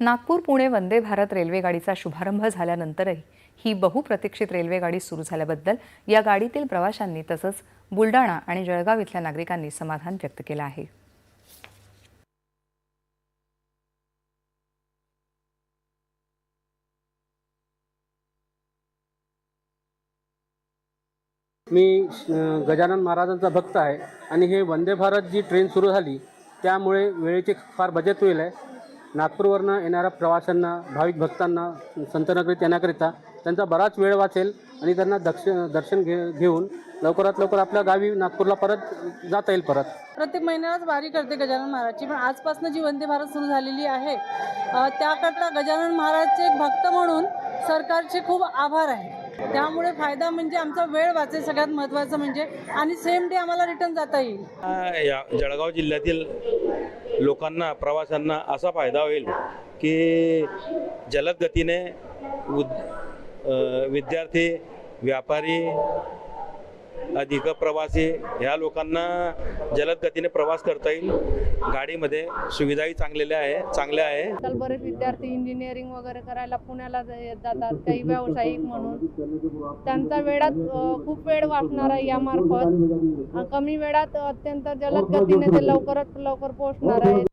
नागपूर पुणे वंदे भारत रेल्वेगाडीचा शुभारंभ झाल्यानंतरही ही बहुप्रतीक्षित रेल्वेगाडी सुरू झाल्याबद्दल या गाडीतील प्रवाशांनी तसंच बुलडाणा आणि जळगाव इथल्या नागरिकांनी समाधान व्यक्त केलं आहे. मी गजानन महाराजांचा भक्त आहे आणि हे वंदे भारत जी ट्रेन सुरू झाली त्यामुळे वेळेची फार बचत होईल आहे. नागपूरवरनं येणाऱ्या प्रवाशांना भाविक भक्तांना संतनगरीत येण्याकरिता त्यांचा बराच वेळ वाचेल आणि त्यांना दक्ष दर्शन घे घेऊन लवकरात लवकर आपल्या गावी नागपूरला परत जाता येईल परत. प्रत्येक महिन्यालाच वारी करते गजानन महाराजची पण आजपासून जी वंदे भारत सुरू झालेली आहे त्याकरता गजानन महाराजचे एक भक्त म्हणून सरकारचे खूप आभार आहे. त्यामुळे फायदा म्हणजे आमचा वेळ वाचेल सगळ्यात महत्त्वाचं म्हणजे आणि सेम डे आम्हाला रिटर्न जाता येईल. या जळगाव जिल्ह्यातील लोकांना प्रवाशांना असा फायदा होईल की जलद गतीने उद विद्यार्थी व्यापारी अधिक प्रवासी ह्या लोकांना जलद गतीने प्रवास करता येईल. गाडीमध्ये सुविधाही चांगलेल्या आहे चांगल्या आहे. काल बरेच विद्यार्थी इंजिनिअरिंग वगैरे करायला पुण्याला जातात काही व्यावसायिक म्हणून. त्यांचा वेळात खूप वेळ वाचणार आहे यामार्फत कमी वेळात अत्यंत जलद गतीने ते लवकरात लवकर पोहोचणार आहे